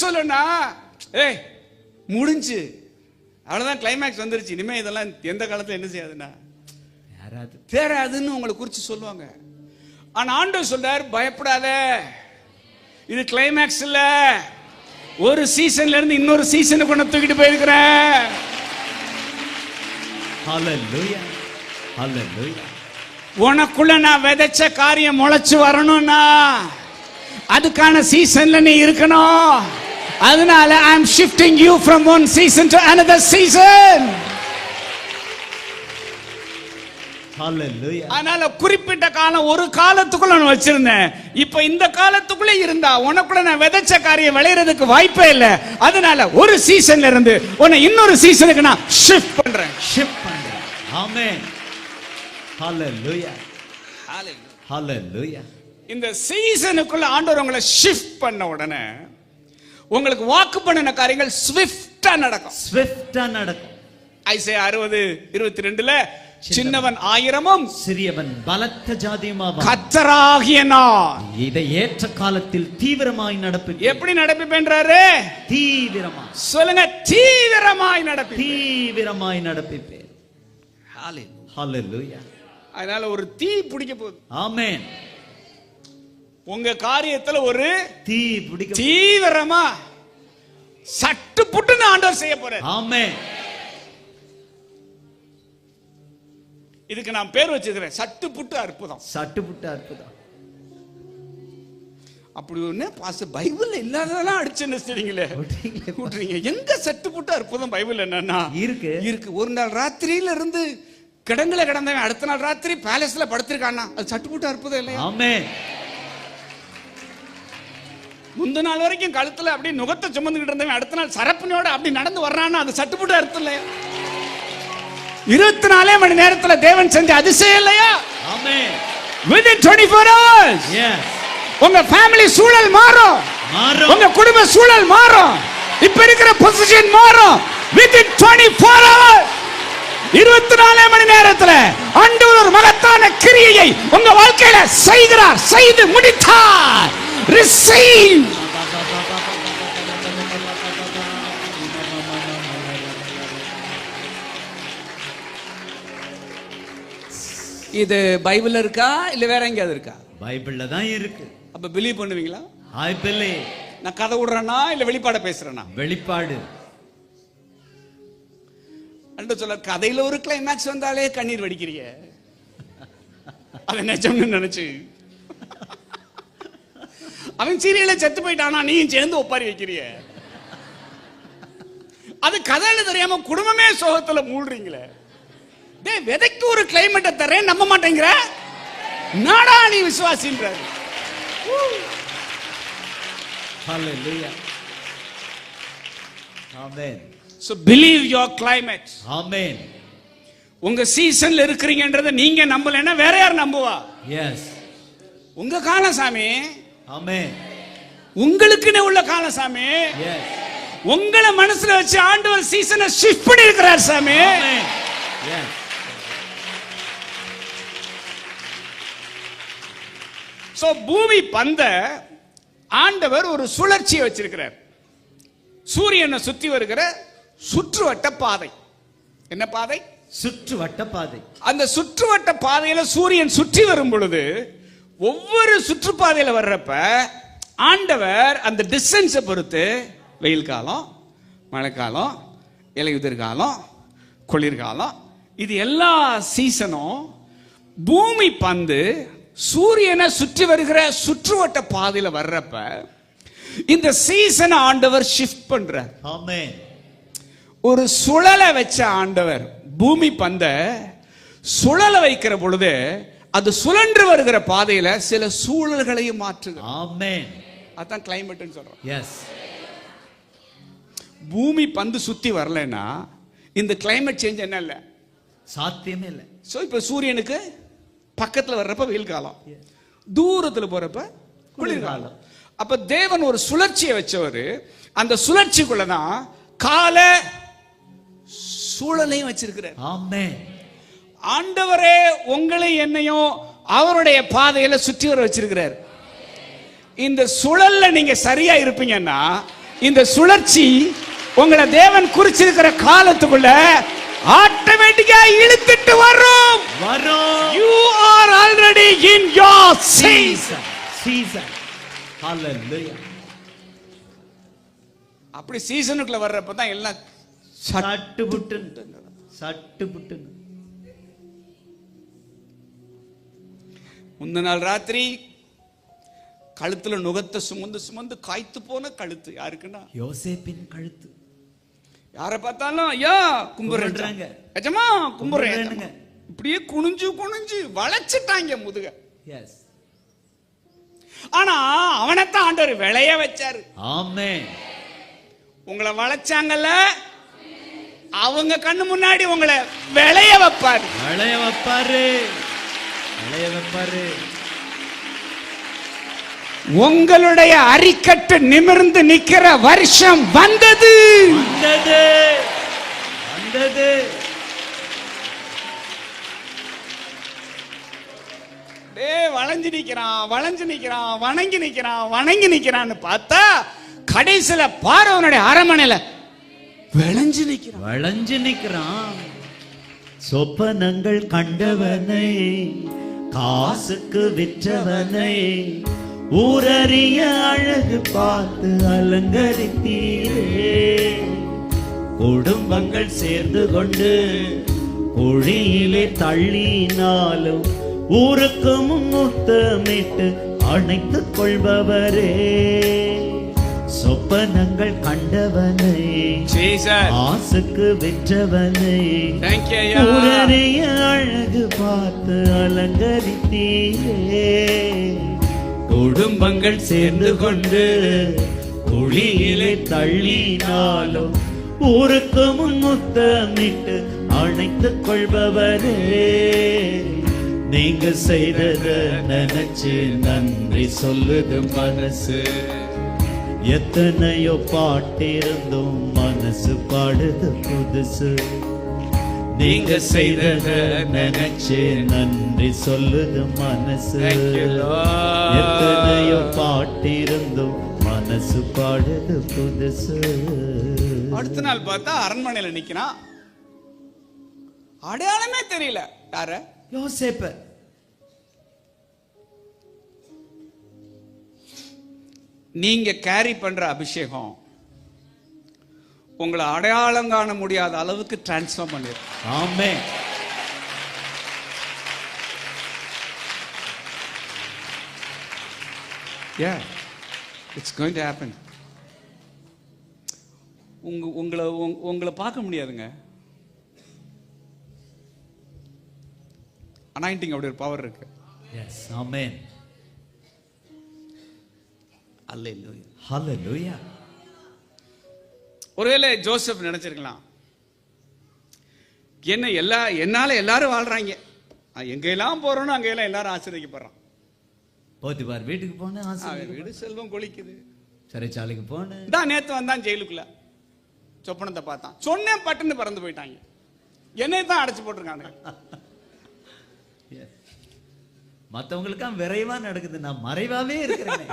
சொல்லுன்னா ஏய் முடிஞ்சு. அவ்வளவுதான் கிளைமேக்ஸ் வந்துருச்சு. இனிமே இதெல்லாம் எந்த காலத்துல என்ன செய்யாதுன்னா யாராவது தேராதுன்னு உங்களை குறிச்சு சொல்லுவாங்க. ஆனா ஆண்டவர் சொல்றார் பயப்படாத. இது கிளைமேக்ஸ் இல்ல. ஒரு சீசன்ல இருந்து இன்னொரு சீசனுக்கு கொண்டு தூக்கிட்டு போயிருக்கிறேன். உனக்குள்ள நான் விதைச்ச காரியம் முளைச்சு வரணும்னா அதுக்கான சீசன்ல நீ இருக்கணும். அதனால I am shifting you from one season to another season அதனால குறிப்பிட்ட காலம் ஒரு காலத்துக்குள்ள நான் வச்சிருந்தேன். இப்ப இந்த காலத்துக்குள்ள இருந்தா உனக்குள்ள நான் விதைச்ச காரியம் விளையறதுக்கு வாய்ப்பே இல்ல. அதனால ஒரு சீசன்ல இருந்து உன்னை இன்னொரு சீசனுக்கு நான் ஷிஃப்ட் பண்றேன். ஷிப் பண்றேன். ஆமென் ஹalleluya ஹalleluya இந்த சீசனுக்குள்ள ஆண்டவர் உங்களை ஷிஃப்ட் பண்ண உடனே உங்களுக்கு வாக்கு பண்ணின காரியங்கள் ஸ்விஃப்டா நடக்கும். ஸ்விஃப்டா நடக்கும். ஐசே அறுபது இருபத்தி ரெண்டுல சின்னவன் ஆயிரமும் சிறியவன் பலத்த ஜாதியுமாவான். கத்தராகிய நான். இதை ஏற்ற காலத்தில் தீவிரமாய் நடப்பு எப்படி நடப்பிப்பேன்றாரு? தீவிரமா சொல்லுங்க தீவிரமாய் நடப்பி தீவிரமாய் நடப்பிப்பேன். அதனால ஒரு தீ பிடிக்க போகுது. ஆமென் உங்க காரியத்துல ஒரு தீ பிடிக்க தீவிரமா சட்டு புட்டுன்னு ஆண்டவர் செய்ய போறார். ஆமென். இதுக்கு நான் பேர் வச்சிருக்கிறேன். சட்டு புட்டு அற்புதம். சட்டுப்புட்டு அற்புதம். அப்படி ஒண்ணு பாச பைபிள்ல இல்லாததெல்லாம் அடிச்சு நினைச்சிட்டீங்களே விட்டுறீங்க எங்க சட்டு புட்டு அற்புதம் பைபிள் என்னன்னா இருக்கு. இருக்கு. ஒரு நாள் ராத்திரியில இருந்து கிடங்குல கிடந்தவன் அடுத்த நாள் ராத்திரி பேலஸ்ல படுத்திருக்கானா அது சட்டு புட்டு அற்புதம் இல்லையா? ஆமென். முந்த நாள் வரைக்கும் கழுத்துல அப்படியே நுகத்தை சுமந்துக்கிட்டு இருந்தவன் அடுத்த நாள் சரப்பனியோட அப்படி நடந்து வர்றான்னா அது சட்டுப்புட்டு அர்த்தம் இல்லையா? இருபத்தி நாலே மணி நேரத்துல தேவன் செஞ்ச அதிசயம் இல்லையா? within 24 hours எஸ் உங்க ஃபேமிலி சூழல் மாறும். மாறும். உங்க குடும்ப சூழல் மாறும். இப்ப இருக்கிற பொசிஷன் மாறும். Within 24 hours இருபத்தி நாலே மணி நேரத்துல ஆண்டவர் மகத்தான கிரியையை உங்க வாழ்க்கையில செய்கிறார் செய்து முடித்தார். ரிசீவ் இது பைபிள்ல இருக்கா? இல்ல வேற எங்கேயாவது இருக்கா? பைபிள்ல தான் இருக்கு. அப்ப பிலீவ் பண்ணுவீங்களா? ஐ பிலீவ் நான் கதை விடுறேனா? இல்ல வெளிப்பாட பேசுறேனா? வெளிப்பாடு. அன்று சொல்ல கதையில ஒரு கிளைமேக்ஸ் வந்தாலே கண்ணீர் வடிக்கிறீங்க அது நிஜம்னு நினைச்சு. அவன் சீரியல செத்து போயிட்டானா? நீயும் சேர்ந்து ஒப்பாரி வைக்கிறிய. அது கதைன்னு தெரியாம குடும்பமே சோகத்துல மூழ்றீங்களே. டேய் விதைக்கு ஒரு கிளைமேட்டை தரேன் நம்ப மாட்டேங்கிற? நாடா நீ விசுவாசின்றாரு. ஹalleluya amen so believe your climate amen உங்க சீசன்ல இருக்கிறீங்கன்றதை நீங்க நம்பலைன்னா வேற யார் நம்புவா? எஸ் உங்க காலம் சாமி உங்களுக்குன்னு உள்ள காலம் சாமி. உங்களை மனசுல வச்சு ஆண்டவர் சீசனை ஷிஃப்ட் பண்ணி இருக்கிறார் சாமி. சோ பூமி பந்த ஆண்டவர் ஒரு சுழற்சியை வச்சிருக்கிறார். சூரியனை சுத்தி வருகிற சுற்றுவட்ட பாதை. என்ன பாதை? சுற்றுவட்ட பாதை. அந்த சுற்றுவட்ட பாதையில சூரியன் சுற்றி வரும் பொழுது ஒவ்வொரு சுற்றுப்பாதையில வர்றப்ப ஆண்டவர் அந்த டிஸ்டன்ஸை பொறுத்து வெயில் காலம் மழைக்காலம் இலையுதிர் காலம் குளிர்காலம் இது எல்லா சீசனும் பூமி பந்து சூரியனை சுற்றி வருகிற சுற்றுவட்ட பாதையில வர்றப்ப இந்த சீசனை ஆண்டவர் ஷிஃப்ட் பண்றார். ஒரு சுழலை வச்ச ஆண்டவர் பூமி பந்த சுழல வைக்கிற பொழுது அது சுழன்று வருகிற பாதையில சில சூழல்களையும் மாற்றுது. ஆமென் அதான் கிளைமேட்னு சொல்றோம். எஸ் பூமி பந்து சுத்தி வரலைன்னா இந்த கிளைமேட் சேஞ்ச் என்ன இல்ல? சாத்தியமே இல்லை. சோ இப்ப சூரியனுக்கு பக்கத்துல வர்றப்ப வெயில் காலம். தூரத்துல போறப்ப குளிர்காலம் அப்ப தேவன் ஒரு சுழற்சியை வச்சவர். அந்த சுழற்சிக்குள்ள தான் கால சூழலையும் வச்சிருக்கிறார். ஆமென் ஆண்டவரே உங்களை என்னையும் அவருடைய பாதையில சுற்றி வர வச்சிருக்கிறார். இந்த சுழல்ல நீங்க சரியா இருப்பீங்கன்னா இந்த சுழற்சி உங்களை தேவன் குறிச்சிருக்கிற காலத்துக்குள்ள ஆட்டோமேட்டிக்கா இழுத்துட்டு வரும். வரும். You are already in your season season ஹalleluya அப்படி சீசனுக்குள்ள வர்றப்ப தான் எல்லாம் சட்- சட்டு புட்டுன்னு சட்டு புட்டுன்னு முந்த நாள் ராத்திரி கழுத்துல நுகத்தை சுமந்து சுமந்து காய்த்து போன கழுத்து. யாருக்குன்னா? யோசேப்பின் கழுத்து. யாரை பார்த்தாலும் ஐயா கும்பிடுறாங்க. எஜமா கும்பிடுறேன். இப்படியே குனிஞ்சு குனிஞ்சு வளைச்சிட்டாங்க முதுக. எஸ் ஆனா அவனைத்தான் ஆண்டவர் விளைய வச்சாரு. ஆமென். உங்களை வளைச்சாங்கல்ல? அவங்க கண்ணு முன்னாடி உங்களை விளைய வைப்பாரு. விளைய வைப்பாரு. வைப்பாரு உங்களுடைய அரிக்கட்டு நிமிர்ந்து நிக்கிற வருஷம் வந்தது. வந்தது. வந்தது. டேய் வளைஞ்சு நிக்கிறான் வளைஞ்சு நிக்கிறான் வணங்கி நிக்கிறான் வணங்கி நிக்கிறான்னு பார்த்தா கடைசியில பார்வனுடைய அரமனையில விளைஞ்சு நிக்கிறான். வளைஞ்சு நிக்கிறான். சொப்பனங்கள் கண்டவனை காசுக்கு விற்றவனை ஊரறிய அழகு பார்த்து அலங்கரித்தீரே. குடும்பங்கள் சேர்ந்து கொண்டு குழியிலே தள்ளினாலும் ஊருக்கு முன்முத்தமிட்டு அணைத்துக் கொள்பவரே. சொப்பனங்கள் கண்டவனை. ஆசுக்கு விற்றவனை. ஊரறிய அழகு பார்த்து அலங்கரித்தீரே குடும்பங்கள் சேர்ந்து கொண்டு குழியிலே தள்ளினாலும் ஊருக்கு முன் முத்தமிட்டு அணைத்துக் கொள்பவரே நீங்க செய்தத நினைச்சு நன்றி சொல்லுது மனசு. எத்தனையோ பாட்டிருந்தும் மனசு பாடுது புதுசு. நீங்க செய்தத நினைச்சு நன்றி சொல்லுது மனசு. எத்தனையோ பாட்டிருந்தும் மனசு பாடுது புதுசு. அடுத்த நாள் பார்த்தா அரண்மனையில நிக்கிறான். அடையாளமே தெரியல. யார? யோசேப்ப. நீங்க கேரி பண்ற அபிஷேகம் உங்களை அடையாளம் காண முடியாத அளவுக்கு டிரான்ஸ்ஃபார்ம் பண்ணிடும் ஆமே Yeah, it's going to happen. உங்க உங்களை உங்க- உங்களை பார்க்க முடியாதுங்க. அனாயிண்டிங் அப்படி ஒரு பவர் இருக்கு. எஸ் ஆமென். ஹalleluya ஒருவேளை ஜோசப் நினைச்சிருக்கலாம். என்ன எல்லா என்னால எல்லாரும் வாழ்றாங்க. எங்கெல்லாம் போறோனோ அங்கெல்லாம் எல்லாரும் ஆசீர்வதிக்கப்படுறான். போத்திபார் வீட்டுக்கு போனேன் வீடு செல்வம் கொளிக்குது. சிறைச்சாலைக்கு போனேன். தான் நேத்து வந்தான் ஜெயிலுக்குள்ள. சொப்பனத்தை பார்த்தான். சொன்னேன் பட்டுன்னு பறந்து போயிட்டாங்க. என்னை தான் அடைச்சு போட்டிருக்காங்க மத்தவங்களுக்கா விரைவா நடக்குது. நான் மறைவாவே இருக்கிறேன்.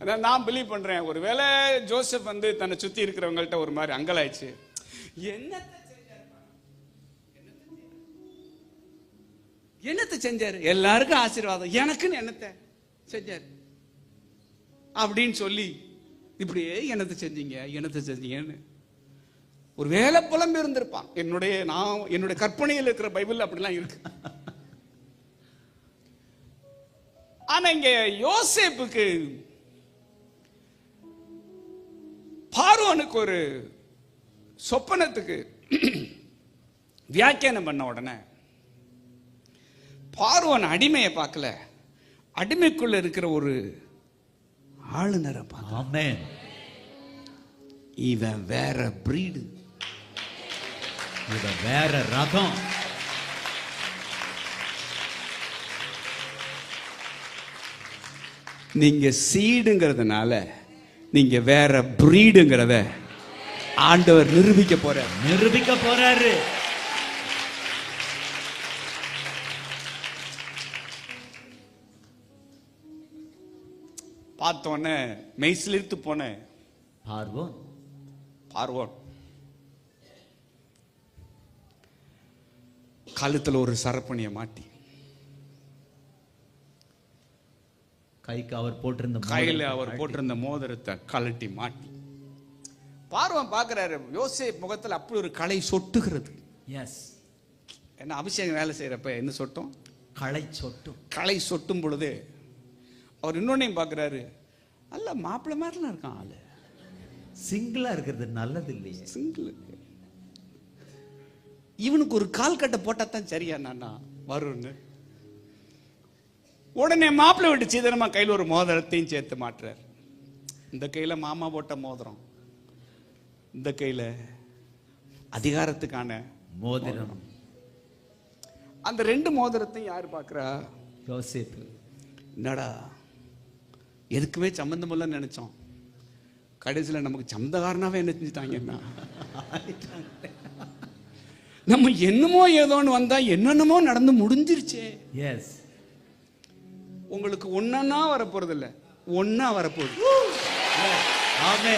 அதான் நான் பிலீவ் பண்றேன். ஒருவேளை ஜோசப் வந்து தன்னை சுத்தி இருக்கிறவங்கள்ட்ட ஒரு மாதிரி அங்கலாயிடுச்சு என்னத்தை என்னத்தை செஞ்சாரு? எல்லாருக்கும் ஆசீர்வாதம். எனக்குன்னு என்னத்தை செஞ்சாரு? அப்படின்னு சொல்லி இப்படியே என்னத்தை செஞ்சீங்க? என்னத்தை செஞ்சீங்கன்னு ஒரு வேலை புலம்பு இருந்திருப்பான். என்னுடைய நான் என்னுடைய கற்பனையில் இருக்கிற பைபிள் அப்படிலாம் இருக்கு. ஆனா இங்க யோசேப்புக்கு பார்வோனுக்கு ஒரு சொப்பனத்துக்கு வியாக்கியானம் பண்ண உடனே பார்வோன் அடிமையை பார்க்கல. அடிமைக்குள்ள இருக்கிற ஒரு ஆளுநரை பார்க்க இவன் வேற பிரீடு இது வேற ரகம் நீங்க சீடுங்கிறதுனால நீங்க வேற பிரீடுங்கிறத ஆண்டவர் நிரூபிக்க போறார். நிரூபிக்க போறாரு. பார்த்தோன்னே மெய்சிலிர்த்து போனேன் பார்வோன். பார்வோன். கழுத்துல ஒரு சரப்பணியை மாட்டி. கைக்கு அவர் போட்டிருந்த கையில அவர். போட்டிருந்த மோதிரத்தை கழட்டி மாட்டி. பார்வன் பார்க்கிறாரு யோசேப் முகத்துல அப்படி ஒரு களை சொட்டுகிறது. எஸ் என்ன அபிஷேகம் வேலை செய்யறப்ப என்ன சொட்டும்? களை சொட்டும் களை சொட்டும் பொழுது அவர் இன்னொன்னையும் பார்க்கிறாரு நல்ல மாப்பிள்ளை மாதிரிலாம் இருக்கான் ஆளு. சிங்கிளா இருக்கிறது நல்லது இல்லையே. சிங்கிள் இவனுக்கு ஒரு கால் கட்டை போட்டா தான் சரியா நானா? வரும்னு உடனே மாப்பிள்ளை விட்டு சீதனமா கையில் ஒரு மோதிரத்தையும் சேர்த்து மாட்டுறார். இந்த கையில மாமா போட்ட மோதிரம். இந்த கையில அதிகாரத்துக்கான மோதிரம். அந்த ரெண்டு மோதிரத்தையும் யார் பார்க்கறா? யோசேப்பு. என்னடா? எதுக்குமே சம்பந்தம் இல்லைன்னு நினைச்சோம். கடைசியில் நமக்கு சந்தகாரனாவே என்ன செஞ்சுட்டாங்கன்னா நம்ம என்னமோ ஏதோன்னு வந்தா என்னென்னமோ நடந்து முடிஞ்சிருச்சே. எஸ் உங்களுக்கு ஒன்னா வரப்போறது இல்ல ஒன்னா வரப்போகுது ஆமே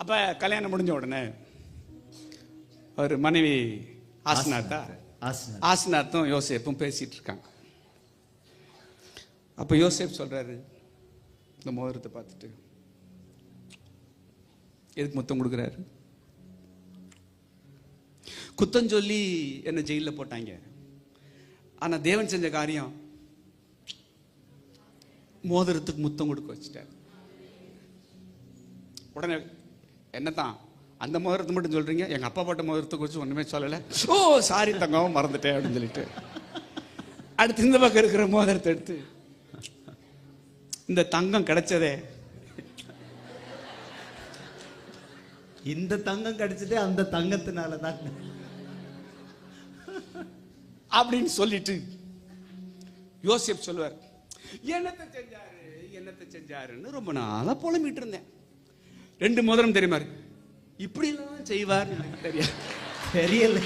அப்ப கல்யாணம் முடிஞ்ச உடனே ஒரு மனைவி ஆசனாத்தா. ஆசனா யோசேப்பும் பேசிகிட்டு இருக்காங்க அப்போ யோசேப் சொல்கிறாரு இந்த மோதிரத்தை பார்த்துட்டு. எதுக்கு முத்தம் கொடுக்குறாரு? குத்தம் சொல்லி என்னை ஜெயிலில் போட்டாங்க. ஆனால் தேவன் செஞ்ச காரியம் மோதிரத்துக்கு முத்தம் கொடுக்க வச்சுட்டார். உடனே என்னதான் அந்த மோதிரத்தை மட்டும் சொல்றீங்க? எங்க அப்பா போட்ட மோதிரத்தை குறித்து ஒண்ணுமே சொல்லல. ஓ சாரி தங்கம் மறந்துட்டேன் அப்படின்னு சொல்லிட்டு. அடுத்து இந்த பக்கம் இருக்கிற மோதிரத்தை எடுத்து. இந்த தங்கம் கிடைச்சதே. இந்த தங்கம் கிடைச்சதே அந்த தங்கத்தினால தான். அப்படின்னு சொல்லிட்டு யோசேப் சொல்லுவார் என்னத்தை செஞ்சாரு? என்னத்தை செஞ்சாருன்னு ரொம்ப நாளா புலம்பிட்டு இருந்தேன். ரெண்டு மோதிரம் தெரியுமா இப்படி இப்படிலாம் செய்வார். எனக்கு தெரியாது. தெரியல.